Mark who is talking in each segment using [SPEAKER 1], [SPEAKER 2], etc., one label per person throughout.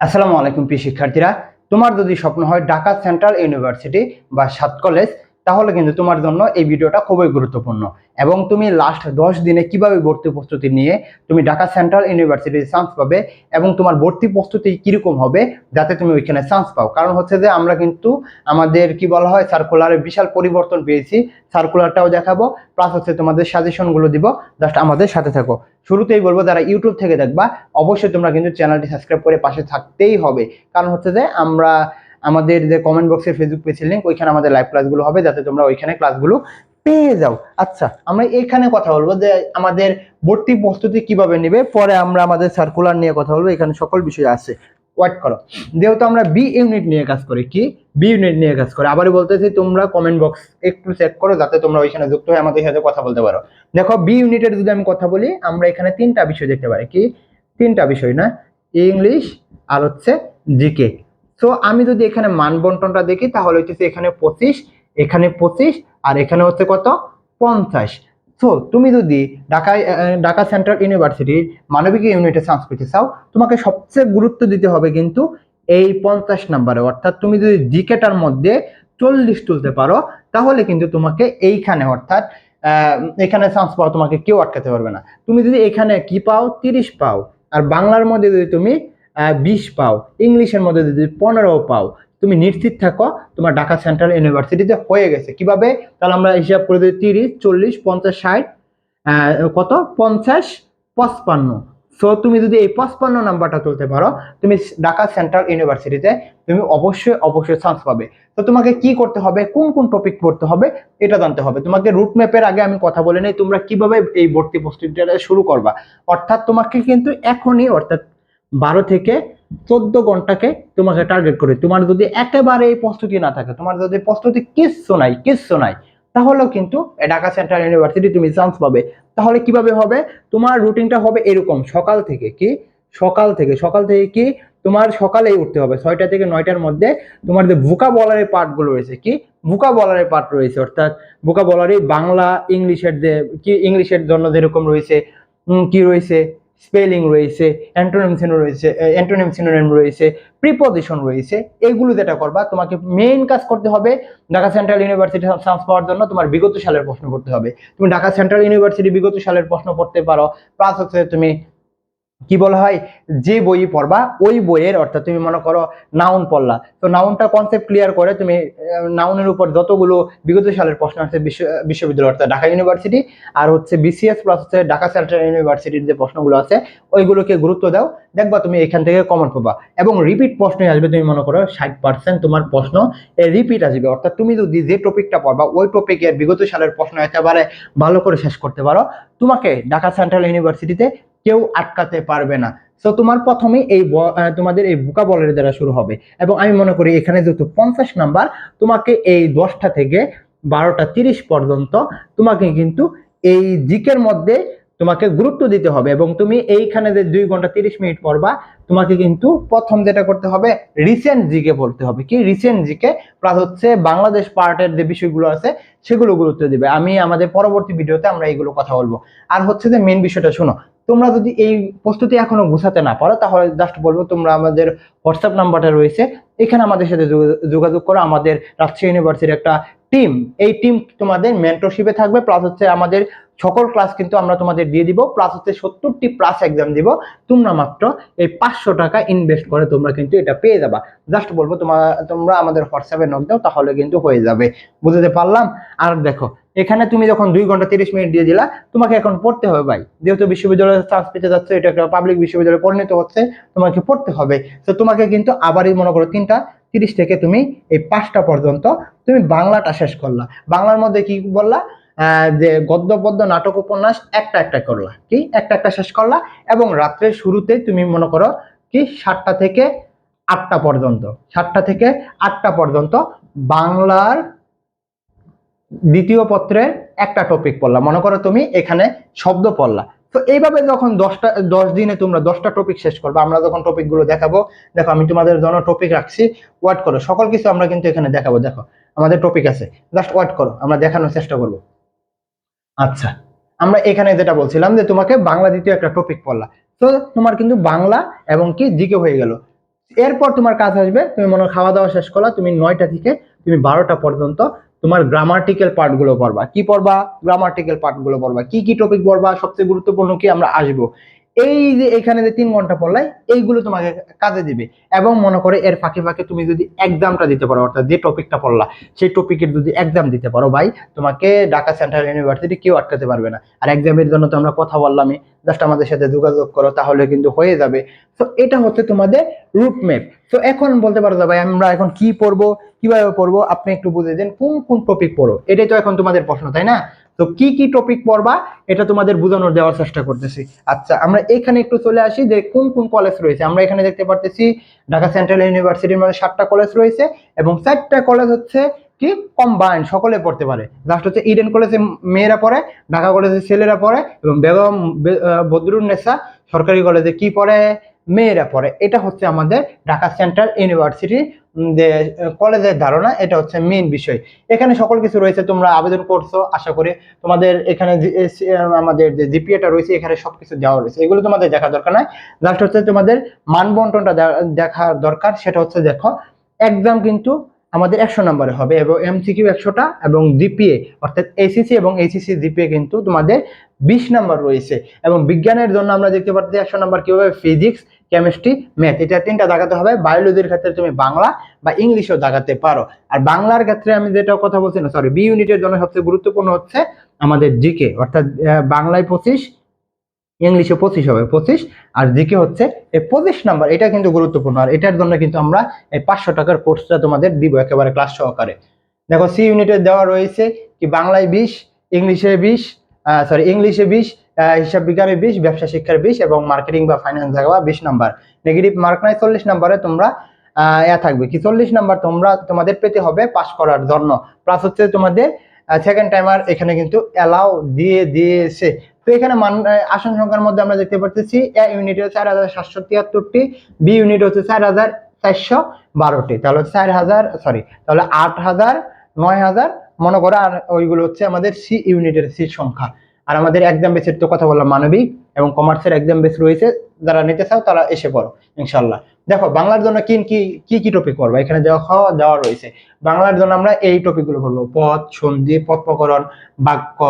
[SPEAKER 1] আসসালামু আলাইকুম প্রিয় শিক্ষার্থীরা। তোমার যদি স্বপ্ন হয় ঢাকা সেন্ট্রাল ইউনিভার্সিটি বা সাত কলেজ, তাহলে কিন্তু তোমার জন্য এই ভিডিওটা খুবই গুরুত্বপূর্ণ। এবং তুমি লাস্ট দশ দিনে কীভাবে ভর্তি প্রস্তুতি নিয়ে তুমি ঢাকা সেন্ট্রাল ইউনিভার্সিটির চান্স পাবে এবং তোমার ভর্তি প্রস্তুতি কীরকম হবে, যাতে তুমি ওইখানে চান্স পাও। কারণ হচ্ছে যে আমরা কিন্তু আমাদের কি বলা হয় সার্কুলারে বিশাল পরিবর্তন পেয়েছি। সার্কুলারটাও দেখাবো প্লাস হচ্ছে তোমাদের সাজেশনগুলো দিব। জাস্ট আমাদের সাথে থাকো। শুরুতেই বলব, যারা ইউটিউব থেকে দেখবা, অবশ্যই তোমরা কিন্তু চ্যানেলটি সাবস্ক্রাইব করে পাশে থাকতেই হবে। কারণ হচ্ছে যে, আমরা আমাদের যে কমেন্ট বক্সের ফেসবুক পেজের লিঙ্ক ওইখানে আমাদের লাইভ ক্লাসগুলো হবে, যাতে তোমরা ওইখানে ক্লাসগুলো পেয়ে যাও। আচ্ছা আমরা এখানে কথা বলব যে, আমাদের ভর্তি প্রস্তুতি কীভাবে নেবে? পরে আমরা আমাদের সার্কুলার নিয়ে কথা বলব, এখানে সকল বিষয় আছে। ওয়েট করো। যেহেতু আমরা বি ইউনিট নিয়ে কাজ করি, কি? বি ইউনিট নিয়ে কাজ করি। আবারও বলতেছি, তোমরা কমেন্ট বক্স একটু চেক করো, যাতে তোমরা ওইখানে যুক্ত হয়ে আমাদের সাথে কথা বলতে পারো। দেখো বি ইউনিটের যদি আমি কথা বলি, আমরা এখানে তিনটা বিষয় দেখতে পারি, কি? তিনটা বিষয় না? ইংলিশ আর হচ্ছে জিকে সো আমি যদি এখানে মান বন্টনটা দেখি, তাহলে হচ্ছে এখানে পঁচিশ এখানে পঁচিশ, আর এখানে হচ্ছে কত? পঞ্চাশ। তো তুমি যদি ঢাকায় ঢাকা সেন্ট্রাল ইউনিভার্সিটির মানবিক ইউনিটে চান্স পেতে চাও, তোমাকে সবচেয়ে গুরুত্ব দিতে হবে কিন্তু এই পঞ্চাশ নাম্বারে অর্থাৎ তুমি যদি জিকেটার মধ্যে চল্লিশ তুলতে পারো, তাহলে কিন্তু তোমাকে এইখানে, অর্থাৎ এখানে চান্স পাও তোমাকে কেউ আটকাতে পারবে না। তুমি যদি এখানে কি পাও? তিরিশ পাও। আর বাংলার মধ্যে যদি তুমি বিশ পাও, ইংলিশের মধ্যে যদি পনেরো পাও তুমি নিশ্চিত থাকো তোমার ঢাকা সেন্ট্রাল ইউনিভার্সিটিতে হয়ে গেছে। কীভাবে? তাহলে আমরা হিসাব করে দিই তিরিশ, চল্লিশ, পঞ্চাশ, ষাট কত? পঞ্চাশ, পঁচপান্ন। সো তুমি যদি এই পঁচপান্ন নাম্বারটা তুলতে পারো, তুমি ঢাকা সেন্ট্রাল ইউনিভার্সিটিতে তুমি অবশ্যই অবশ্যই চান্স পাবে। তো তোমাকে কি করতে হবে? কোন কোন টপিক পড়তে হবে? এটা জানতে হবে। তোমাকে রুট ম্যাপের আগে আমি কথা বলে নেই, তোমরা কীভাবে এই ভর্তি প্রস্তুতিটা শুরু করবা। অর্থাৎ তোমাকে কিন্তু এখনই, অর্থাৎ বারো থেকে চোদ্দ ঘন্টাকে তোমাকে টার্গেট করে। তোমার যদি একেবারে প্রস্তুতি না থাকে, তোমার যদি প্রস্তুতি কিচ্ছু নাই কিচ্ছু নাই, তাহলেও কিন্তু ঢাকা সেন্ট্রাল ইউনিভার্সিটি তুমি চান্স পাবে। তাহলে কীভাবে হবে? তোমার রুটিনটা হবে এরকম, সকাল থেকে কি? সকাল থেকে সকাল থেকে কি? তোমার সকালেই উঠতে হবে, ছয়টা থেকে নয়টার মধ্যে তোমার যে ভুকা বলারের পার্টগুলো রয়েছে কি? ভুকা বলারের পার্ট রয়েছে, অর্থাৎ ভুকা বলারে বাংলা, ইংলিশের যে, কি, ইংলিশের জন্য যেরকম রয়েছে কি রয়েছে? স্পেলিং রয়েছে, অ্যান্টোনিম সিনোনিম রয়েছে অ্যান্টোনিম সিনোনিম রয়েছে, প্রিপোজিশন রয়েছে, এগুলো যেটা করবা, তোমাকে মেইন কাজ করতে হবে ঢাকা সেন্ট্রাল ইউনিভার্সিটি চান্স পাওয়ার জন্য তোমার বিগত সালের প্রশ্ন করতে হবে। তুমি ঢাকা সেন্ট্রাল ইউনিভার্সিটি বিগত সালের প্রশ্ন করতে পারো প্লাস হচ্ছে তুমি কি বলা হয়? যে বই পড়বা, ওই বইয়ের অর্থাৎ তুমি মনে করো নাউন পড়লা। তো নাউনটা কনসেপ্ট ক্লিয়ার করে তুমি নাউনের উপর যতগুলো বিগত সালের প্রশ্ন আছে বিশ্ব- বিশ্ববিদ্যালয় অর্থাৎ ঢাকা ইউনিভার্সিটি আর হচ্ছে বিসিএস প্লাস হচ্ছে ঢাকা সেন্ট্রাল ইউনিভার্সিটির যে প্রশ্নগুলো আছে, ওইগুলোকে গুরুত্ব দাও। দেখবা তুমি এখান থেকে কমন পাবা। এবং রিপিট প্রশ্নই আসবে তুমি মনে করো ষাট পার্সেন্ট তোমার প্রশ্ন। রিপিট আসবে। অর্থাৎ তুমি যদি যে টপিকটা পড়বা, ওই টপিকের বিগত সালের প্রশ্ন একেবারে ভালো করে শেষ করতে পারো। তোমাকে ঢাকা সেন্ট্রাল ইউনিভার্সিটিতে কেউ আটকাতে পারবে না। তো তোমার প্রথমে এই তোমাদের এই বুকা বলের দ্বারা শুরু হবে। এবং আমি মনে করি এখানে যেহেতু পঞ্চাশ নাম্বার তোমাকে এই দশটা থেকে বারোটা তিরিশ পর্যন্ত তোমাকে কিন্তু এই জিকের মধ্যে তোমাকে গুরুত্ব দিতে হবে এবং তুমি এইখানে যে দুই ঘণ্টা তিরিশ মিনিট পড়বা, তোমাকে কিন্তু প্রথম যেটা করতে হবে রিসেন্ট জিকে পড়তে হবে। কি রিসেন্ট জিকে প্লাস হচ্ছে বাংলাদেশ পার্টের যে বিষয়গুলো আছে, সেগুলো গুরুত্ব দিবে। আমি আমাদের পরবর্তী ভিডিওতে আমরা এইগুলো কথা বলব। আর হচ্ছে যে মেন বিষয়টা শোনো, তোমরা যদি এই প্রস্তুতি এখনও গুছাতে না পারো, তাহলে জাস্ট বলব তোমরা আমাদের হোয়াটসঅ্যাপ নাম্বারটা রয়েছে। এখানে আমাদের সাথে যোগা- যোগাযোগ করো। আমাদের রাজশাহী ইউনিভার্সিটির একটা টিম এই টিম তোমাদের মেন্টরশিপে থাকবে প্লাস হচ্ছে আমাদের সকল ক্লাস কিন্তু আমরা তোমাদের দিয়ে দিব। প্লাস হচ্ছে সত্তরটি প্লাস এক্সাম দিব। তোমরা মাত্র এই পাঁচশো টাকা ইনভেস্ট করে তোমরা কিন্তু এটা পেয়ে যাবা। জাস্ট বলব তোমার তোমরা আমাদের হোয়াটসঅ্যাপে নক দাও, তাহলে কিন্তু হয়ে যাবে। বুঝতে পারলাম? আর দেখো, এখানে তুমি যখন দুই ঘণ্টা তিরিশ মিনিট দিয়ে দিলা, তোমাকে এখন পড়তে হবে ভাই। যেহেতু বিশ্ববিদ্যালয়ে চান্স পেতে যাচ্ছে, এটা একটা পাবলিক বিশ্ববিদ্যালয়ে পরিণত হচ্ছে, তোমাকে পড়তে হবে। তো তোমাকে কিন্তু আবারই মনে করো তিনটা, তিরিশ থেকে তুমি এই পাঁচটা পর্যন্ত তুমি বাংলাটা শেষ করলা। বাংলার মধ্যে কি বললা? যে গদ্য, পদ্য, নাটক, উপন্যাস একটা একটা করলা, কি? একটা একটা শেষ করলা এবং রাত্রের শুরুতে তুমি মনে করো কি? সাতটা থেকে আটটা পর্যন্ত, সাতটা থেকে আটটা পর্যন্ত বাংলার দ্বিতীয় পত্রের একটা টপিক পড়লা। মনে করো তুমি এখানে শব্দ পড়লা। তো এইভাবে যখন দশটা, দশ দিনে তোমরা দশটা টপিক শেষ করবে, আমরা যখন টপিকগুলো দেখাবো, দেখো আমি তোমাদের জন্য টপিক রাখছি ওয়াট করো। সকল কিছু আমরা কিন্তু এখানে দেখাবো, দেখো, আমাদের টপিক আছে। জাস্ট ওয়াট করো, আমরা দেখানোর চেষ্টা করব। আচ্ছা আমরা এখানে যেটা বলছিলাম যে তোমাকে বাংলা দ্বিতীয় একটা টপিক পড়লা তো তোমার কিন্তু বাংলা এবং কি জিকে হয়ে গেল। এরপর তোমার কাজ আসবে, তুমি মনে খাওয়া দাওয়া শেষ করলা, তুমি নয়টা থেকে তুমি বারোটা পর্যন্ত তোমার গ্রামাটিক্যাল পার্টগুলো পড়বা। কি পড়বা? গ্রামাটিক্যাল পার্টগুলো পড়বা। কি কি টপিক পড়বা? সবচেয়ে গুরুত্বপূর্ণ কি? আমরা আসব। এই যে এখানে যে তিন ঘণ্টা পড়লাই, এইগুলো তোমাকে কাজে দিবে। এবং মনে করে এর ফাঁকে ফাঁকে তুমি যদি এক্সামটা দিতে পারো, অর্থাৎ যে টপিকটা পড়লা, সেই টপিকের যদি এক্সাম দিতে পারো ভাই, তোমাকে ঢাকা সেন্ট্রাল ইউনিভার্সিটি কেউ আটকাতে পারবে না। আর এক্সামের জন্য তো আমরা কথা বললামই জাস্ট আমাদের সাথে যোগাযোগ করো, তাহলে কিন্তু হয়ে যাবে। তো এটা হচ্ছে তোমাদের রুট ম্যাপ তো এখন বলতে পারো ভাই, আমরা এখন কি পড়ব, কীভাবে পড়ব, আপনি একটু বুঝে দেন, কোন কোন টপিক পড়ো। এটাই তো এখন তোমাদের প্রশ্ন, তাই না? তো কি কি টপিক পড়বা, এটা তোমাদের বোঝানোর দেওয়ার চেষ্টা করতেছি। আচ্ছা আমরা এখানে একটু চলে আসি যে কোন কোন কলেজ রয়েছে। আমরা এখানে দেখতে পারতেছি ঢাকা সেন্ট্রাল ইউনিভার্সিটির মধ্যে সাতটা কলেজ রয়েছে এবং চারটা কলেজ হচ্ছে কি কম্বাইন সকলে পড়তে পারে। লাস্ট হচ্ছে ইডেন কলেজে মেয়েরা পড়ে, ঢাকা কলেজে ছেলেরা পড়ে এবং বেগম বদরুন্নেসা সরকারি কলেজে কি পড়ে? মেয়েরা পড়ে। এটা হচ্ছে আমাদের ঢাকা সেন্ট্রাল ইউনিভার্সিটি যে, কলেজের ধারণা, এটা হচ্ছে মেন বিষয়। এখানে সকল কিছু রয়েছে, তোমরা আবেদন করছ, আশা করি তোমাদের এখানে আমাদের যে জিপিএটা রয়েছে, এখানে সব কিছু দেওয়া রয়েছে। এগুলো তোমাদের দেখার দরকার নাই। জাস্ট হচ্ছে তোমাদের মানবন্টনটা দেখার দরকার, সেটা হচ্ছে দেখো একদম কিন্তু আমাদের একশো নম্বরে হবে এবং এমসিকিউ একশোটা এবং জিপিএ অর্থাৎ এসিসি এবং এইচএসসি জিপিএ কিন্তু তোমাদের বিশ নাম্বার রয়েছে। এবং বিজ্ঞানের জন্য আমরা দেখতে পাচ্ছি একশো নাম্বার কীভাবে ফিজিক্স কেমিস্ট্রি ম্যাথ এটা তিনটা দাগাতে হবে। বায়োলজির ক্ষেত্রে তুমি বাংলা বা ইংলিশও দাগাতে পারো। আর বাংলার ক্ষেত্রে আমি যেটা কথা বলছি না সরি বি ইউনিটের জন্য সবচেয়ে গুরুত্বপূর্ণ হচ্ছে আমাদের জিকে অর্থাৎ বাংলায় পঁচিশ ইংলিশে পঁচিশ হবে, পঁচিশ। আর জিকে হচ্ছে এই পঁচিশ নাম্বার, এটা কিন্তু গুরুত্বপূর্ণ। আর এটার জন্য কিন্তু আমরা এই পাঁচশো টাকার কোর্সটা তোমাদের দিব একেবারে ক্লাস সহকারে। দেখো সি ইউনিটে দেওয়া রয়েছে কি বাংলায় বিশ ইংলিশে বিশ সরি ইংলিশে বিশ হিসাব বিজ্ঞানে বিশ, ব্যবসা শিক্ষার বিশ এবং মার্কেটিং বা ফাইন্যান্স থাকবা বিশ নাম্বার। নেগেটিভ মার্ক নাই, চল্লিশ নাম্বারে তোমরা ইয়া থাকবে। কি চল্লিশ নাম্বার তোমরা, তোমাদের পেতে হবে পাস করার জন্য। প্লাস হচ্ছে তোমাদের সেকেন্ড টাইমার এখানে কিন্তু অ্যালাউ দিয়ে দিয়েছে। তো এখানে আসন সংখ্যার মধ্যে আমরা দেখতে পাচ্ছি এ ইউনিট হচ্ছে চার হাজার সাতশো তিয়াত্তরটি, বি ইউনিট হচ্ছে চার হাজার চারশো বারোটি। তাহলে চার হাজার সরি তাহলে আট হাজার, নয় হাজার, মনে করো, আর ওইগুলো হচ্ছে আমাদের সি ইউনিটের সি সংখ্যা। আর আমাদের এক্সাম বেসের তো কথা বললাম, মানবিক এবং কমার্সের এক্সাম বেস রয়েছে যারা নিতে চাও, তারা এসে পড়ো ইনশাল্লাহ দেখো, বাংলার জন্য কি কি কি টপিক করব? এখানে দেওয়া, খাওয়া দেওয়া রয়েছে। বাংলার জন্য আমরা এই টপিকগুলো পড়ব পদ সন্ধি পদপ্রকরণ বাক্য,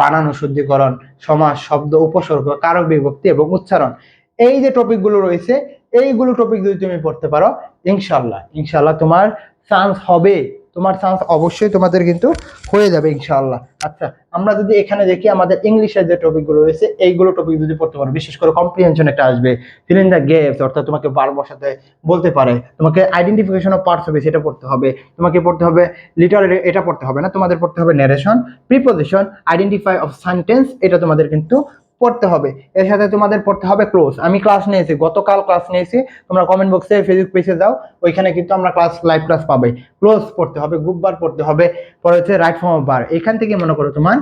[SPEAKER 1] বানানো শুদ্ধিকরণ সমাজ শব্দ, উপসর্গ, কারক বিভক্তি এবং উচ্চারণ। এই যে টপিকগুলো রয়েছে, এইগুলো টপিক যদি তুমি পড়তে পারো ইনশাল্লাহ ইনশাল্লাহ তোমার চান্স হবে। তোমার চান্স অবশ্যই তোমাদের কিন্তু হয়ে যাবে ইনশাআল্লাহ। আচ্ছা আমরা যদি এখানে দেখি আমাদের ইংলিশের যে টপিকগুলো রয়েছে, এইগুলো টপিক যদি পড়তে পারো, বিশেষ করে কম্প্রিহেনশন একটা আসবে। ফিল দ্য গেপস অর্থাৎ তোমাকে বার বসাতে বলতে পারে। তোমাকে আইডেন্টিফিকেশন অফ পার্টস হবে, সেটা পড়তে হবে। তোমাকে পড়তে হবে লিটারারি এটা পড়তে হবে না। তোমাদের পড়তে হবে narration preposition identify of sentence এটা তোমাদের কিন্তু পড়তে হবে। এর সাথে তোমাদের পড়তে হবে ক্লোজ আমি ক্লাস নিয়েছি, গতকাল ক্লাস নিয়েছি। তোমরা কমেন্ট বক্সে ফেসবুক পেজে যাও, ওইখানে কিন্তু আমরা ক্লাস লাইভ ক্লাস পাবে ক্লোজ পড়তে হবে গ্রুপ বার পড়তে হবে, পরে হচ্ছে রাইট ফর্ম বার এখান থেকে মনে করো তোমার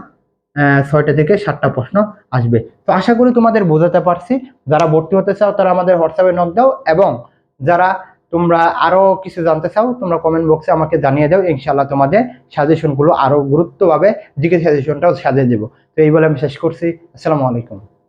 [SPEAKER 1] ছয়টা থেকে সাতটা প্রশ্ন আসবে। তো আশা করি তোমাদের বোঝাতে পারছি। যারা ভর্তি হতে চাও তারা আমাদের হোয়াটসঅ্যাপে নক দাও এবং যারা তোমরা আরও কিছু জানতে চাও, তোমরা কমেন্ট বক্সে আমাকে জানিয়ে দাও ইনশাল্লাহ তোমাদের সাজেশনগুলো আরও গুরুত্বভাবে জিকে সাজেশনটাও সাজিয়ে দেবো। তো এই বলে আমি শেষ করছি। আসসালামু আলাইকুম।